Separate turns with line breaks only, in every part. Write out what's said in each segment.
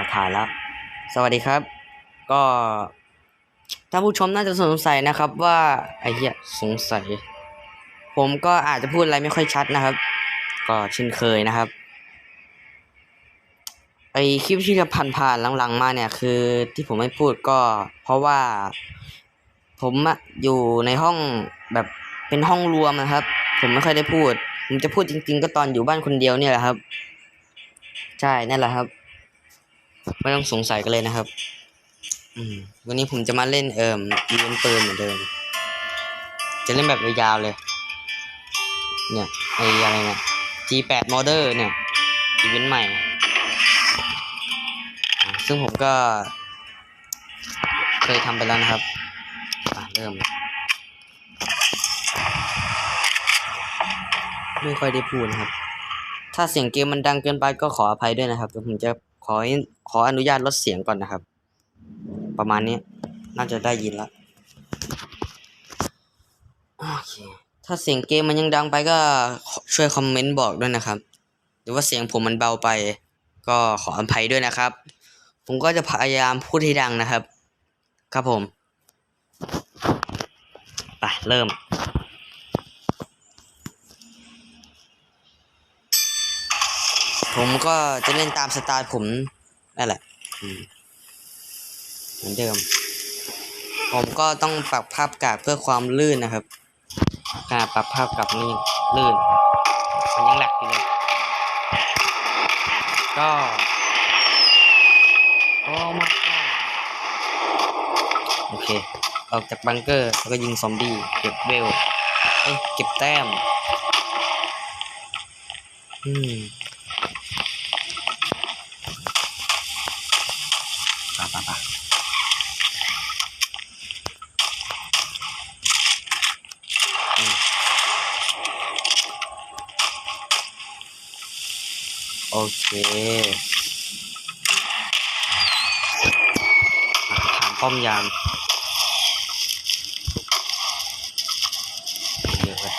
าถ่ายแล้ว สวัสดีครับ ก็ท่านผู้ชมน่าจะสงสัยนะครับ ว่าไอ้เหี้ยสงสัย ผมก็อาจจะพูดอะไรไม่ค่อยชัดนะครับ ก็เช่นเคยนะครับไอคลิปที่จะผ่านๆหลังๆมาเนี่ยคือที่ผมไม่พูดก็ เพราะว่า ผมอะอยู่ในห้องแบบเป็นห้องรวมนะครับ ผมไม่ค่อยได้พูด ผมจะพูดจริง ๆ ก็ตอนอยู่บ้านคนเดียวเนี่ยแหละครับ ใช่นั่นแหละครับ ไม่ต้องสงสัยกันเลยนะครับ อืมวันนี้ผมจะมาเล่นเอ่มอีเวนปืนเหมือนเดิม จะเล่นแบบยาวๆเลย เนี่ยไออะไรเนี่ย G8 Modder เนี่ยอีเวนต์ใหม่ ซึ่งผมก็ เคยทำไปแล้วนะครับเริ่มไม่ค่อยได้พูดนะครับ ถ้าเสียงเกมมันดังเกินไปก็ขออภัยด้วยนะครับผมจะ ขอขออนุญาตลดเสียงก่อนนะครับ ประมาณนี้น่าจะได้ยินแล้วโอเคถ้าเสียงเกมมันยังดังไปก็ช่วยคอมเมนต์บอกด้วยนะครับ หรือว่าเสียงผมมันเบาไป ก็ขออภัยด้วยนะครับ ผมก็จะพยายามพูดให้ดังนะครับ ครับผม ไปเริ่ม ผมก็จะเล่นตามสไตล์ผมนั่นแหละอืมเหมือนเดิม ผมก็ต้องปรับภาพกากเพื่อความลื่นนะครับการปรับภาพกากนี่ลื่น มันยังแหลกอยู่เลย ก็โอ้มากโอเค ออกจากบังเกอร์แล้วก็ยิงซอมบี้เก็บเวลเอ้ยเก็บแต้ม อืมปะปะปะอืมโอ เคอะผ่านป้อมยามเดี๋ยวไว้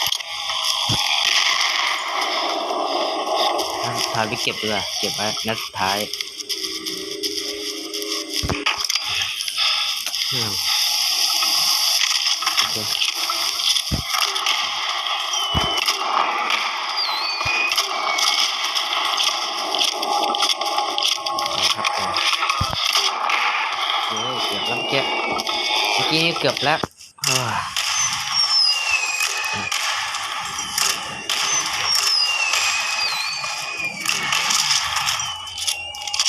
นัดสุดท้าไปเก็บเรือเก็บไว้นัดสุดท้ายโอเคนะครับผมเฮ้ยเกือบแล้วเมื่อกี้ เกือบแล้วอ้าว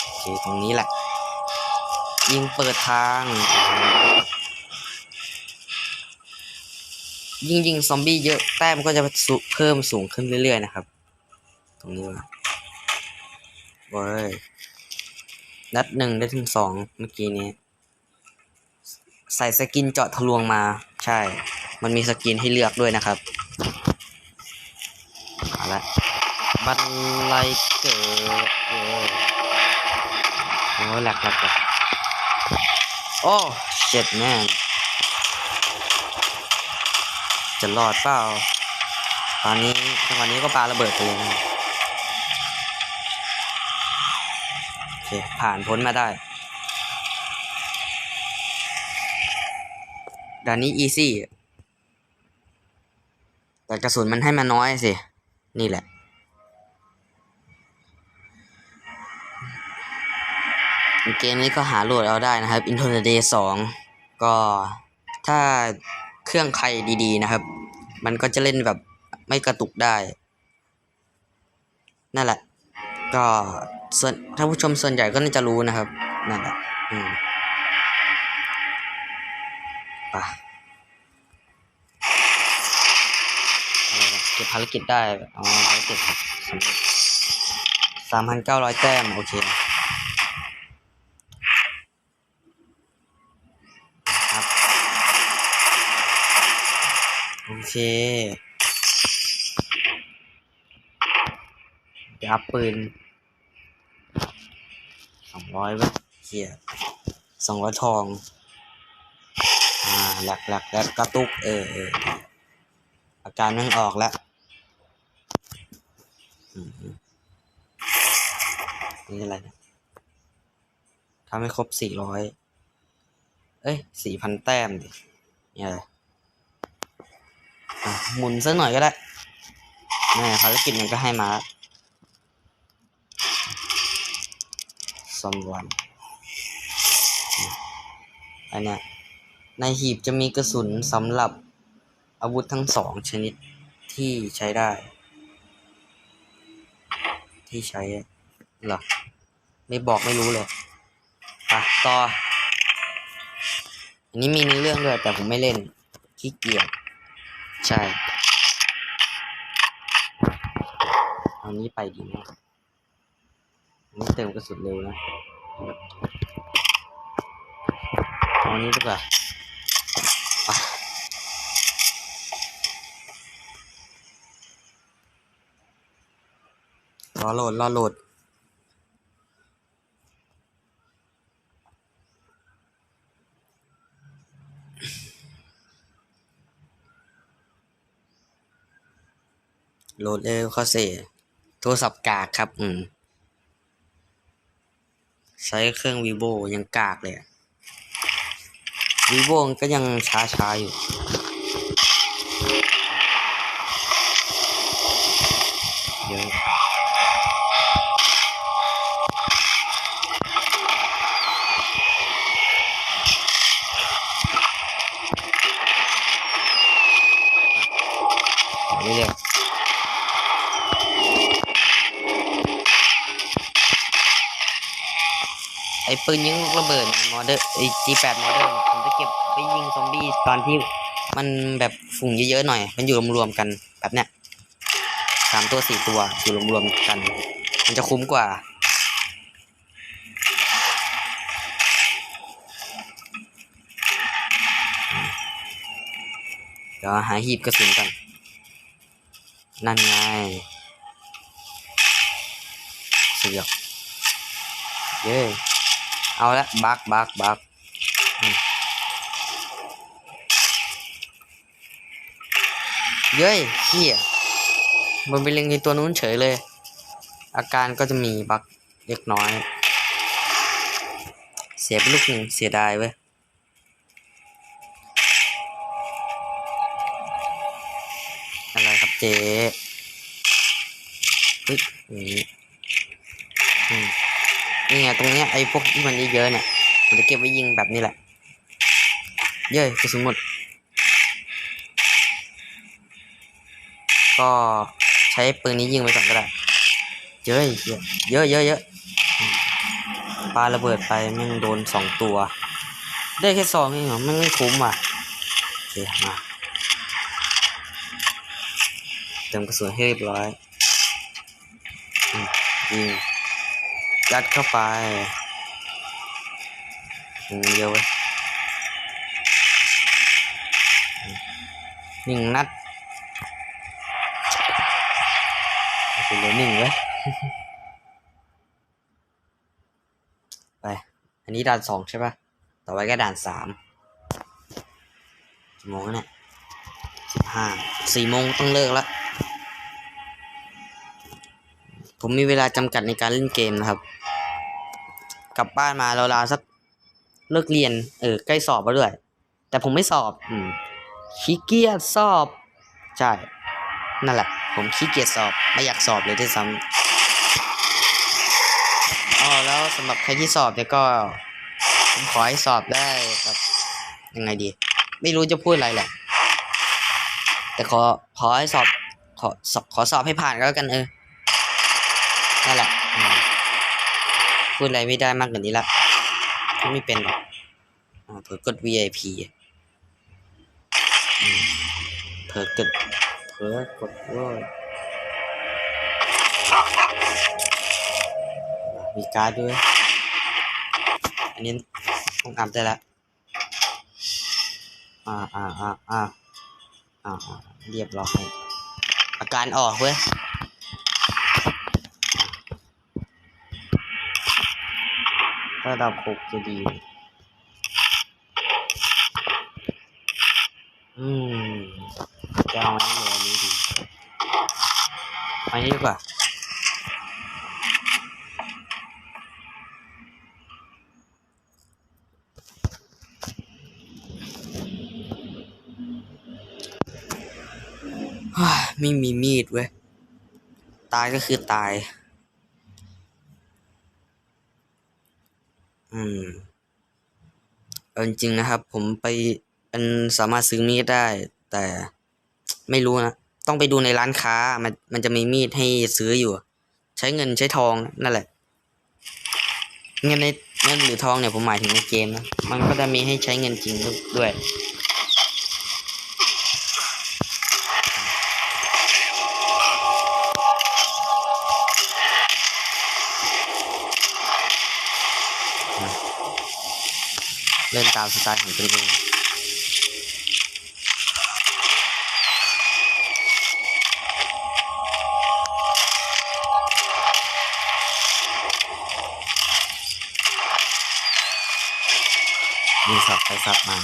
โอเคตรงนี้แหละ ยิงเปิดทาง ยิงยิงซอมบี้เยอะแต้มก็จะเพิ่มสูงขึ้นเรื่อยๆนะครับ ตรงนี้ว่ะเว้ยนัดหนึ่งได้ถึงสองเมื่อกี้นี้ ใส่สกินเจาะทะลวงมา ใช่ มันมีสกินให้เลือกด้วยนะครับเอาละบันไลเกิดเออโอ้ยแหลกแหลกแหลกโอ้เจ็ดแน่จะรอดเปล่า ตอนนี้จังหวะนี้ก็ปาระเบิดไปเลยนะโอเค ผ่านพ้นมาได้ ด่านนี้อีซี่แต่กระสุนมันให้มาน้อยสิ นี่แหละ เกมนี้ก็หาโหลดเอาได้นะครับ i n t e r Day 2 ก็ถ้าเครื่องใครดีๆนะครับ มันก็จะเล่นแบบไม่กระตุกได้ นั่นแหละ ก็ส่วนถ้าผู้ชมส่วนใหญ่ก็น่าจะรู้นะครับ นั่นแหละ อืม ก็บภารกิจได้ อ๋อภารกิจสำเร็จสามพันเก้าร้อยแต้ม โอเคครับโอเคจะอัพปืนสองร้อยเว้ยเฮียสองร้อยทอง อ่า หลักหลักแล้วกระตุก เออเอออาการมันออกแล้วอืม นี่อะไรนะทำให้ครบสี่ร้อยเอ้ยสี่พันแต้มดิเนี่ยเลยอะหมุนสักหน่อยก็ได้แม่ภารกิจมันก็ให้มาสมวันอันเนี้ยในหีบจะมีกระสุนสำหรับอาวุธทั้งสองชนิดที่ใช้ได้ ที่ใช้หรอ ไม่บอกไม่รู้เลยไปต่อ อันนี้มีเนื้อเรื่องด้วย แต่ผมไม่เล่นขี้เกียจใช่อานี้ไปดีมากอันนี้เติมกระสุนเร็วนะเอาอันนี้ดีกว่าไปรอโหลดรอโหลด โหลดเร็วเข้าเสโทรศัพท์กากครับ อืม ใช้เครื่อง vivo ยังกากเลยอะ vivo ก็ยังช้าช้าๆอยู่ เดี๋ยวเอาเรื่อยๆไอ้ ปืนยิงลูกระเบิดมอเดอร์ไอ้ G8 มอเดอร์เนี่ยผมจะเก็บไปยิงซอมบี้ตอนที่มันแบบฝูงเยอะๆหน่อย มันอยู่รวมๆกันแบบเนี้ยสามตัวสี่ตัวอยู่รวมๆกัน มันจะคุ้มกว่าเดี๋ยวหาหีบกระสุนกันนั่นไงเสือกเย้ เอาละบักบักบักเย้ยเฮียมันไปเล็งในตัวนู้นเฉยเลย อาการก็จะมีบักเล็กน้อย เสียไปลูกหนึ่งเสียดายเว้ยอะไรครับเจ๊เฮ้ยนี่ ตรงเนี้ยไอ้พวกที่มันเยอะๆเนี่ยผมจะเก็บไว้ยิงแบบนี้แหละ เย้ยกระสุนหมด ก็ใช้ปืนนี้ยิงไปก่อนก็ได้เย้ยเยอะเยอะเยอะเยอะปาระเบิดไปแม่งโดนสองตัว ได้แค่สองเองเหรอม่งไม่คุ้มอะโอเคมาเติมกระสุนให้เรียบร้อยอืมยิง ยัดเข้าไปยิงเยอะเว้ยหนึ่งนัดเคเหลือหนึ่งเว้ยไป อันนี้ด่านสองใช่ปะต่อไปก็ด่านสามกี่โมงเนี่ยสิบห้าสี่โมงต้องเลิกแล้วผมมีเวลาจำกัดในการเล่นเกมนะครับ กลับบ้านมาเราวๆสักเลิกเรียน เออใกล้สอบแล้วด้วย แต่ผมไม่สอบอืมขี้เกียจสอบ ใช่ นั่นแหละ ผมขี้เกียจสอบ ไม่อยากสอบเลยด้วยซ้ำอ๋อแล้วสำหรับใครที่สอบเนี่ยก็ ผมขอให้สอบได้ครับ ยังไงดี ไม่รู้จะพูดอะไรแหละ แต่ขอขอให้สอบขอสอบขอสอบให้ผ่านก็แล้วกันเออนั่นแหละ พูดอะไรไม่ได้มากกว่านี้ละพูดไม่เป็นหรอกอ่าเผลอกด VIP เผลอกดเผลอกดว่ามีการ์ดด้วย อันนี้ต้องอัพได้แล้วอ่าอ่าอ่าอ่าอ่าอ่าเรียบร้อยอาการออกเว้ย ระดับหกจะดี อืมจะเอาอันนี้เลยอันนี้ดีอันนี้ดีกว่าไม่มีมีดเว้ย ตายก็คือตาย เอาจริงๆนะครับ ผมไปมันสามารถซื้อมีดได้ แต่ไม่รู้นะ ต้องไปดูในร้านค้ามันมันจะมีมีดให้ซื้ออยู่ ใช้เงินใช้ทองนั่นแหละ เงินในเงินหรือทองเนี่ยผมหมายถึงในเกมนะ มันก็จะมีให้ใช้เงินจริงด้วย เล่นตามสไตล์ของตนเองมีสับไปสับมา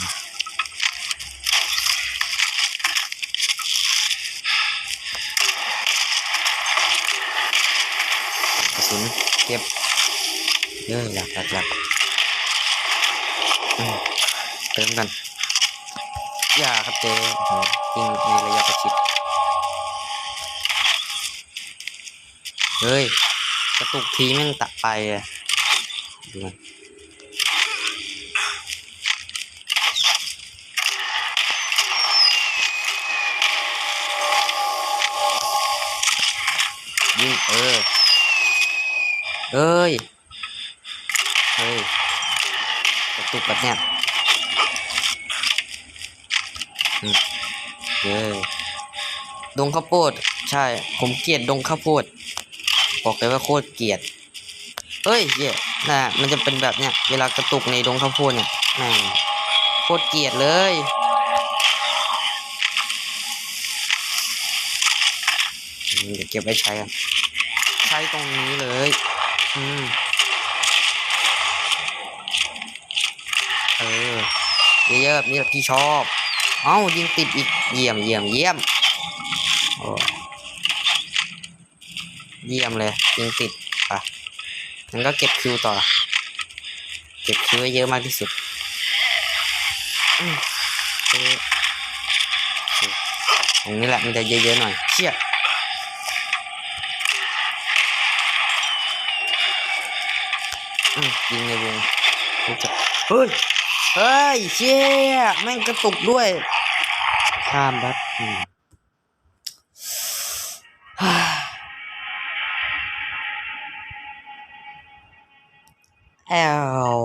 สุนเก็บเยอะหลักหลักหลัก เติมกันอย่าครับเจ๊โอ้โหยิงในระยะประชิดเฮ้ย กระตุกทีแม่งตัดไปอะดูมันยิงเออเอ้ย เฮ้ย กระตุกแบบเนี้ยอืม เย้ดงข้าวโพด ใช่ ผมเกลียดดงข้าวโพด บอกเลยว่าโคตรเกลียดเฮ้ยเย่น่ะมันจะเป็นแบบเนี้ย เวลากระตุกในดงข้าวโพดเนี่ยแม่งโคตรเกลียดเลยเดี๋ยวเก็บไว้ใช้กันใช้ตรงนี้เลย อืม เออเยอะๆนี้แหละที่ชอบ เอ้ายิงติดอีกเยี่ยมเยี่ยมเยี่ยมโอ้เยี่ยมเลยยิงติดไปงั้นก็เก็บคิวต่อ เก็บคิวไว้เยอะมากที่สุดอืมเออโอเคตรงนี้แหละมันจะเยอะๆหน่อยเชี่ยอืมยิงในวงเฮ้ย เฮ้ยเชี่ยแม่งกระตุกด้วยข้ามบัดอืมฮ่าแอล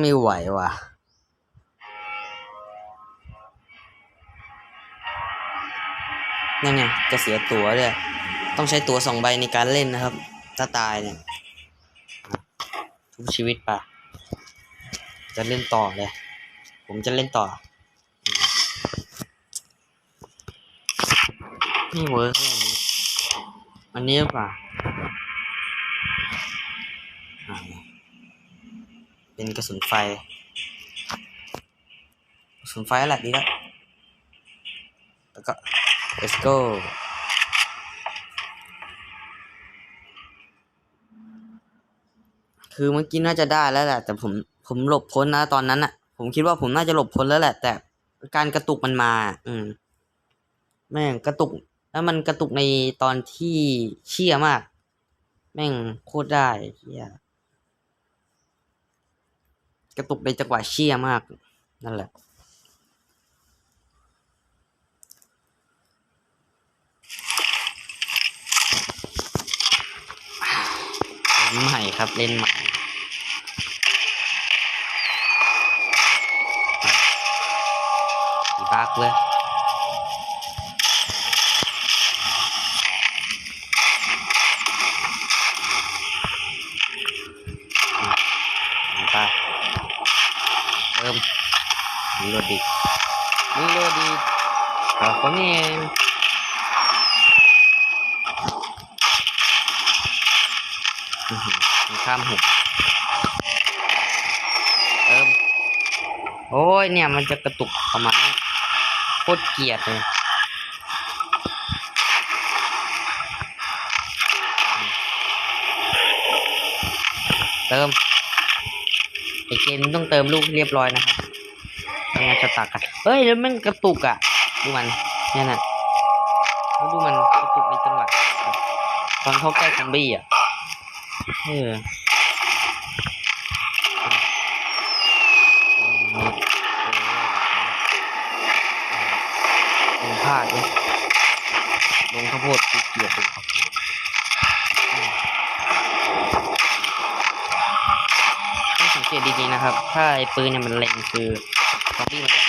ไม่ไหวว่ะนั่นไงจะเสียตั๋วด้วยต้องใช้ตั๋วสองใบในการเล่นนะครับ ถ้าตายเนี่ยทุกชีวิตปะจะเล่นต่อเลย ผมจะเล่นต่อไม่เวิร์กเลยอันนี้อันนี้ปล่าอ่าเป็นกระสุนไฟ กระสุนไฟอะไรดีแล้วแล้วก็ let's go คือเมื่อกี้น่าจะได้แล้วแหละ แต่ผมผมหลบพ้นนะตอนนั้นอะผมคิดว่าผมน่าจะหลบพ้นแล้วแหละ แต่การกระตุกมันมา อืม แม่งกระตุก แล้วมันกระตุกในตอนที่เชี่ยมาก แม่งโคตรได้เชี่ยกระตุกในจังหวะเชี่ยมาก นั่นแหละเล่นใหม่ครับเล่นใหม่ อีบักเว้ยอีบักเริ่มรีโหลดดิรีโหลดดิขอบคุณเองอื้อหือมันข้ามหุบเริ่มโอ้ยเนี่ยมันจะกระตุกประมาณนี้ โคตรเกลียดเลยเติมไอเกมต้องเติมลูกเรียบร้อยนะครับเอสตักอะเฮ้ยแล้วมันกระตุกอะดูมันนี่น่ะแล้วดูมันกระตุกในจังหวะตอนเข้าใกล้ซอมบี้อะเออาดเลยลงข้าวโพดกูเกลียดเลยครับต้องสังเกตดีๆนะครับ ถ้าไอ้ปืนเนี่ยมันเล็งคือซอมบี้มันจะ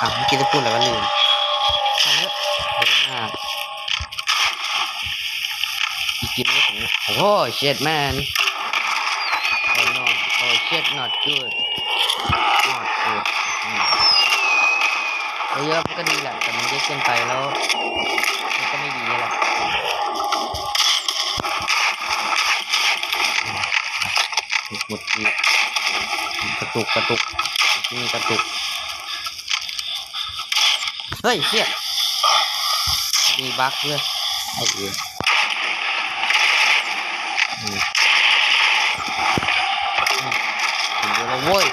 อะเมื่อกี้จะพูดอะไรวะลืมเอาเถอะเดินหน้าอีกกี่เมตรถึงโอ้โห shit man oh no oh shit not good not good อืมเยอะมันก็ดีแหละแต่มันเยอะเกินไปแล้วมันก็ไม่ดีแหละหมดอีกกระตุกกระตุกที่มีกระตุก เฮ้ยเชี่ยมีบั๊กด้วยไอ้เหี้ยอืมอืมถึง เว้ย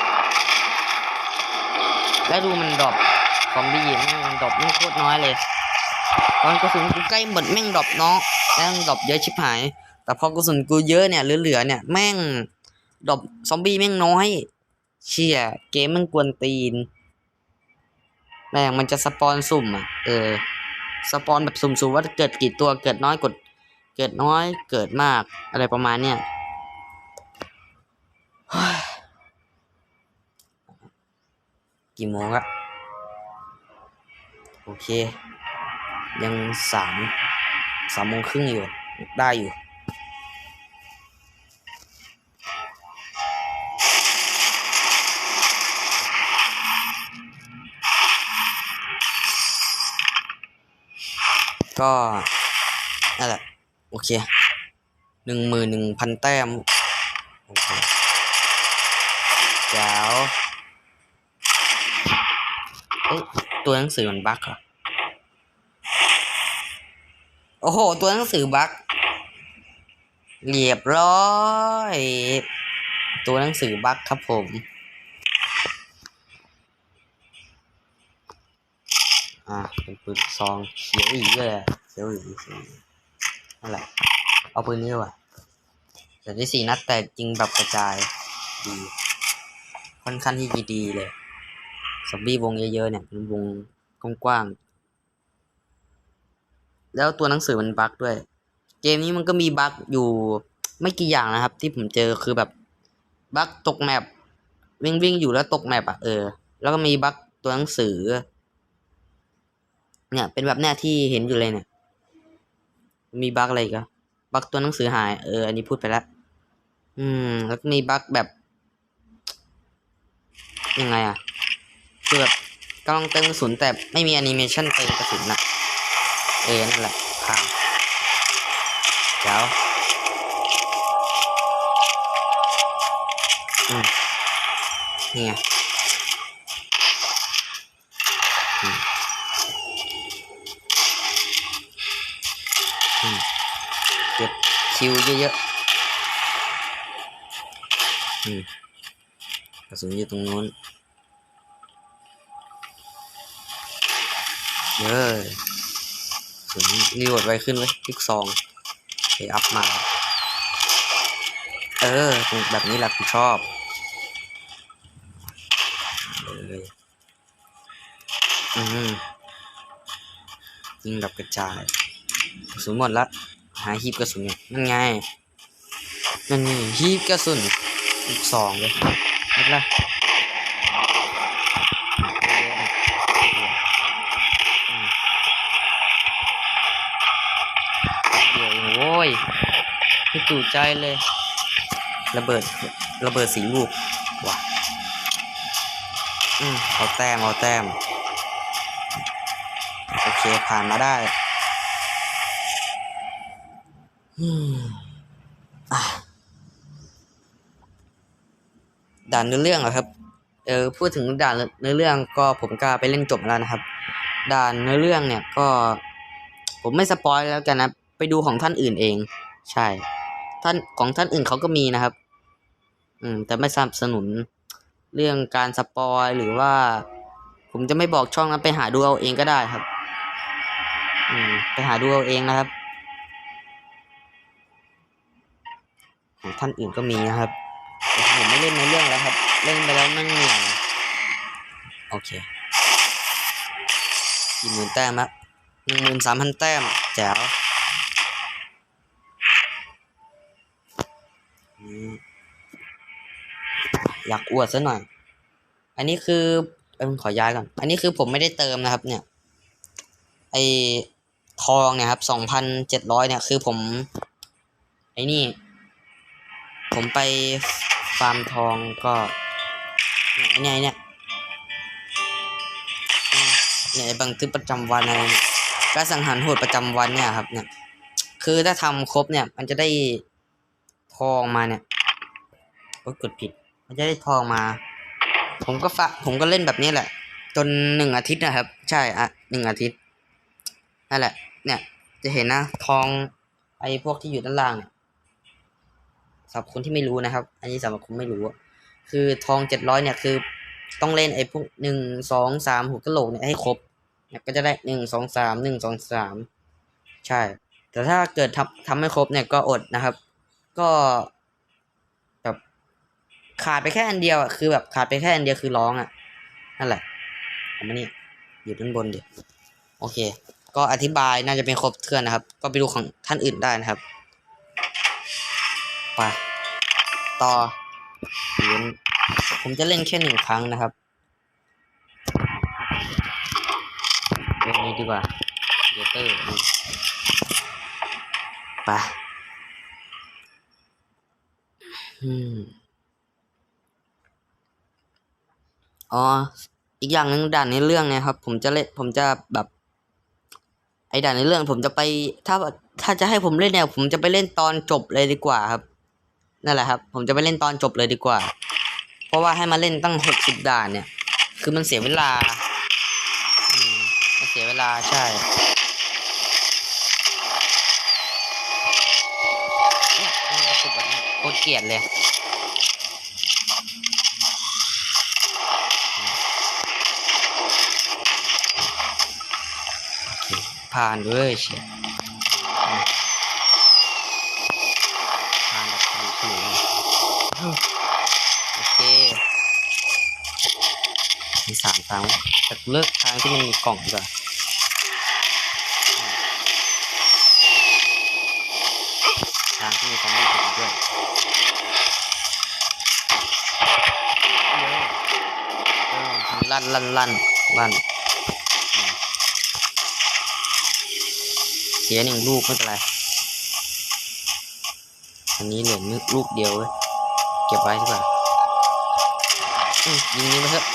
แล้วดูมันดรอปซอมบี้แม่งมันดรอปแม่งโคตรน้อยเลย ตอนกระสุนกูใกล้หมดแม่งดรอปน้องแม่งดรอปเยอะชิบหาย แต่พอกระสุนกูเยอะเนี่ยเหลือๆเนี่ยแม่งดรอปซอมบี้แม่งน้อย เชี่ยเกมมันกวนตีนแม่งมันจะสปอนสุ่มอะ เออ สปอนแบบสุ่มๆว่าเกิดกี่ตัวเกิดน้อยกด เกิดน้อยเกิดมากอะไรประมาณเนี้ย เฮ้ย กี่โมงละโอเค ยังสามสามโมงครึ่งอยู่ ได้อยู่ก็นั่นแหละโอเคหนึ่งหมื่นหนึ่งพันแต้มโอเคแจ๋ว ตัวหนังสือมันบั๊กเหรอ โอ้โห ตัวหนังสือบั๊กเรียบร้อย ตัวหนังสือบั๊กครับผม อ่าเป็นปืนซองเขียวอีกเลยเขียวอีกอีกนั่นแหละเอาปืนนี้ว่ะแต่ได้สี่นัดแต่จริงแบบกระจายดีค่อนข้างที่ดีเลย ซอมบี้วงเยอะๆเนี่ยเป็นวงกว้างๆแล้วตัวหนังสือมันบั๊กด้วย เกมนี้มันก็มีบั๊กอยู่ไม่กี่อย่างนะครับ ที่ผมเจอคือแบบบั๊กตกแมปวิ่งวิ่งอยู่แล้วตกแมปอะเออ แล้วก็มีบั๊กตัวหนังสือ เนี่ย เป็นแบบเนี้ยที่เห็นอยู่เลยเนี่ย มีบั๊กอะไรกันบั๊กตัวหนังสือหายเอออันนี้พูดไปแล้วอืม แล้วก็มีบั๊กแบบยังไงอะ คือแบบกำลังเติมกระสุนแต่ไม่มีแอนิเมชันเติมกระสุนนะเอนั่นแหละข้ามเดี๋ยวอืมนี่ไงอือืมเก็บคิวเยอะๆอืมกระสุนอยู่ตรงนู้น เออถึงรีโหลดไวขึ้นไว้ยคลิกซองไปอัพมา เออ แบบนี้แหละกูชอบเลยอืมยิงแบบกระจายกระสุนหมดละหาฮีบกระสุนเนี่ยนั่นไงนั่นนี่ฮีบกระสุนอีกสองเลยเห็นละอืม เดี๋ ยวเองโว้ยไม่จู่ใจเลย ระเบิดระเบิดสีลูกว่ะอืมเอาแต้มเอาแต้ม โอเคผ่านมาได้อืมด่านเนื้อเรื่องเหรอครับ เออพูดถึงด่านเนื้อเรื่องก็ผมก็ไปเล่นจบแล้วนะครับ ด่านเนื้อเรื่องเนี่ยก็ ผมไม่สปอยแล้วกันนะ ไปดูของท่านอื่นเอง ใช่ ท่านของท่านอื่นเขาก็มีนะครับ อืม แต่ไม่สนับสนุนเรื่องการสปอยหรือว่า ผมจะไม่บอกช่องนั้นไปหาดูเอาเองก็ได้ครับ อืม ไปหาดูเอาเองนะครับของท่านอื่นก็มีนะครับ ผมไม่เล่นในเรื่องแล้วครับ เล่นไปแล้วนั่งเหนื่อยโอเคกี่หมื่นแต้มละหนึ่งหมื่นสามพันแต้มแจ๋ว อยากอวดซะหน่อย อันนี้คือเออขอย้ายก่อน อันนี้คือผมไม่ได้เติมนะครับ เนี่ย ไอทองเนี่ยครับสองพันเจ็ดร้อยเนี่ยคือผม ไอ้นี่ ผมไปฟาร์มทองก็เนี่ยไอ้เนี่ยเนี่ยเนี่ยบันทึกประจำวันอะไรเนี่ยการสังหารโหดประจำวันเนี่ยครับ เนี่ย คือถ้าทำครบเนี่ย มันจะได้ องมาเนี่ยโอ๊ยกดผิด มันจะได้ทองมา ผมก็ฟะผมก็เล่นแบบนี้แหละ จนหนึ่งอาทิตย์นะครับ ใช่อะหนึ่งอาทิตย์นั่นแหละ เนี่ย จะเห็นนะทองไอ้พวกที่อยู่ด้านล่างเนี่ยสำหรับคนที่ไม่รู้นะครับ อันนี้สำหรับคนไม่รู้อะคือทองเจ็ดร้อยเนี่ยคือต้องเล่นไอ้พวกหนึ่งสองสามหัวกะโหลกเนี่ยให้ครบเนี่ยก็จะได้หนึ่งสองสามหนึ่งสองสามใช่ แต่ถ้าเกิดทำทำไม่ครบเนี่ยก็อดนะครับ ก็แบบขาดไปแค่อันเดียวอะคือแบบขาดไปแค่อันเดียวคือร้องอะนั่นแหละผมนี่อยู่ด้านบนเดิโอเค ก็อธิบายน่าจะเป็นครบเทื่อนนะครับ ก็ไปดูของท่านอื่นได้นะครับไปต่อผมจะเล่นแค่หนึ่งครั้งนะครับเรื่องนี้ดีกว่าเดเตอร์ไป อืม อ๋อ อีกอย่างหนึ่งด่านในเรื่องเนี่ยครับ ผมจะเล่นผมจะแบบ ไอ้ด่านในเรื่อง ผมจะไป ถ้าถ้าจะให้ผมเล่นเนี่ย ผมจะไปเล่นตอนจบเลยดีกว่าครับ นั่นแหละครับ ผมจะไปเล่นตอนจบเลยดีกว่า เพราะว่าให้มาเล่นตั้งหกสิบด่านเนี่ย คือมันเสียเวลา อืมมันเสียเวลาใช่เนี่ยมันกระตุกแบบนี้โคตร เกลียดเลยผ่านด้วยเชียผ่านแบบถูถูเลยโอเคมีสามทางแต่เลือกทางที่มันมีกล่องดีกว่าอืมทางที่มีซอมบี้ถึงด้วยเยอะเออทำ ลั่นลั่นลั่นลั่นเสียหนึ่งลูกไม่เป็นไร อันนี้เหลือนึกลูกเดียวเว้ย เก็บไว้ดีกว่ายิงนี้ไปเถอะ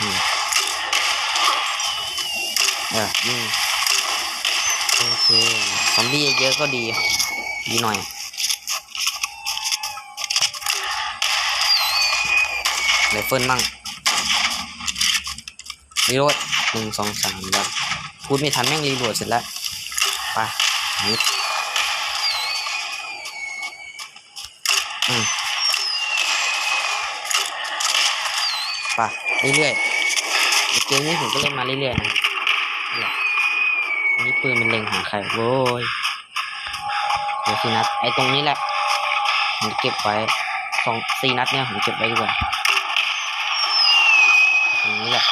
อืมเออยิงโอเค ซอมบี้เยอะก็ดี ดีหน่อย เฟิลมั่งรีโหลดหนึ่งสองสามแล้วพูดไม่ทันแม่งรีโหลดเสร็จแล้วไปนิดอืมไปเรื่อยๆเกมนี้ผมก็เล่นมาเรื่อยๆนะนี่แหละนนี้ปืนมันเล็งหาใครโว้ยเดี๋ยวสี่นัดไอ้ตรงนี้แหละผมเก็บไว้สองสี่นัดเนี่ยผมเก็บไว้ดีกว่า แหละ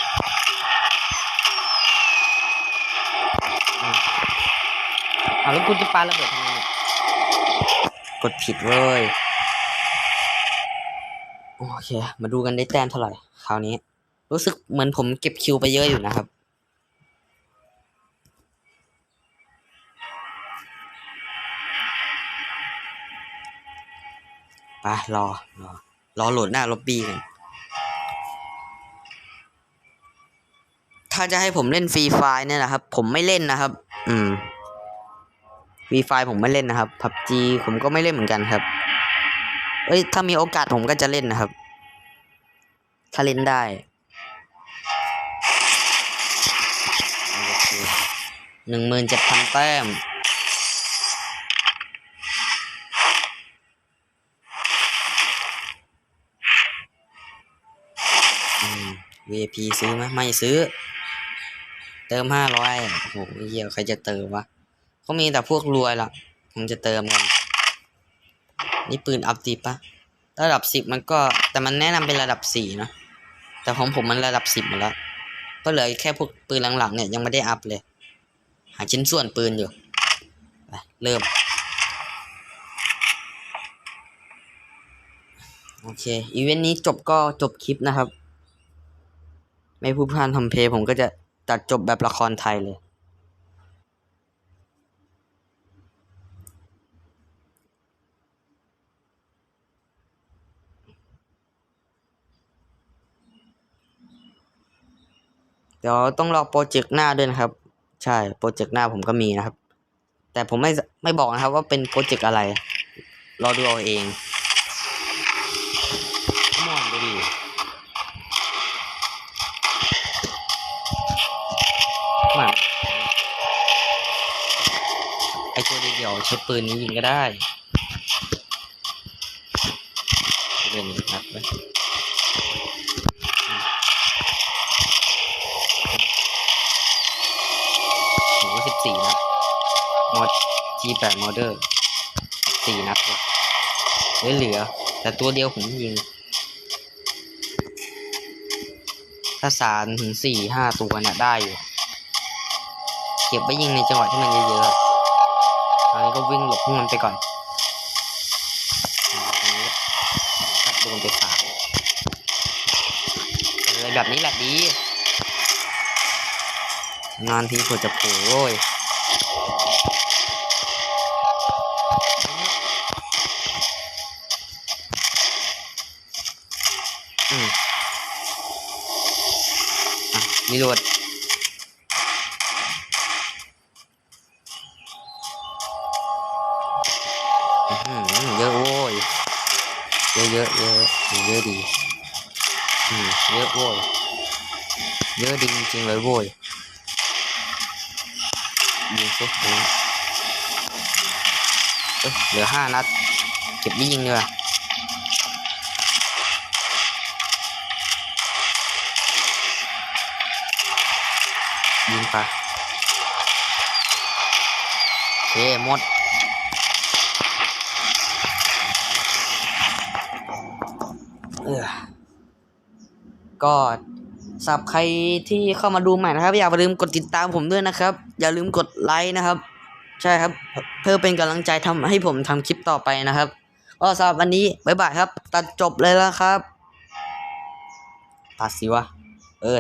อ้าวแล้วคุณจะปาระเบิดทำไมเนี่ย กดผิดเว้ย โอเค มาดูกันได้แต้มเท่าไหร่คราวนี้ รู้สึกเหมือนผมเก็บคิวไปเยอะอยู่นะครับไปรอรอ รอโหลดหน้าล็อบบี้กัน ถ้าจะให้ผมเล่นฟรีไฟเนี่ยนะครับ ผมไม่เล่นนะครับ อืมฟรีไฟผมไม่เล่นนะครับพับจีผมก็ไม่เล่นเหมือนกันครับ เอ้ย ถ้ามีโอกาสผมก็จะเล่นนะครับ ถ้าเล่นได้หนึ่งหมื่นเจ็ดพันแต้มวีพีซื้อไหมไม่ซื้อ เติมห้าร้อยโอ้โหเหี้ยใครจะเติมวะเขามีแต่พวกรวยล่ะผมจะเติมกันนี่ปืนอัพสิบปะระดับสิบมันก็แต่มันแนะนำเป็นระดับสี่เนาะแต่ของผมมันระดับสิบหมดแล้วก็เหลือแค่พวกปืนหลังๆเนี่ยยังไม่ได้อัพเลย หาชิ้นส่วนปืนอยู่เริ่ม โอเค อีเวนต์นี้จบก็จบคลิปนะครับ ไม่พูดพลาดทำเพลงผมก็จะ ตัดจบแบบละครไทยเลย เดี๋ยวต้องรอโปรเจกต์หน้าด้วยนะครับ ใช่โปรเจกต์หน้าผมก็มีนะครับ แต่ผมไม่ไม่บอกนะครับว่าเป็นโปรเจกต์อะไร รอดูเอาเอง ใช้ปืนนี้ยิงก็ได้เป็นนัดไว้โหสิบสี่นัดมอด G8 มอเดอร์สี่นัดเลยเหลือ แต่ตัวเดียวผมยิง ถ้าสามถึงสี่ห้าตัวเนี่ยได้อยู่ เก็บไว้ยิงในจังหวะที่มันเยอะๆอะ ตอนนี้ก็วิ่งหลบพวกมันไปก่อนอ่าตรงนี้โดนไปสามเออแบบนี้แหละดี นานทีควจะโผล่โว้ยอืมอะรีโหลด เยอะโว้ย เยอะเยอะเยอะเยอะดีอืมเยอะโว้ย เยอะดีจริงเลยโว้ยยิงสิยิงเอ้ยเหลือห้านัด เก็บนี่ยิงเลยยิงไปโอเคหมด เออก็สำหรับใครที่เข้ามาดูใหม่นะครับ อย่าลืมกดติดตามผมด้วยนะครับ อย่าลืมกดไลค์นะครับ ใช่ครับ เพื่อเป็นกำลังใจทำให้ผมทำคลิปต่อไปนะครับก็สำหรับวันนี้บ๊ายบายครับ ตัดจบเลยแล้วครับตัดสิวะ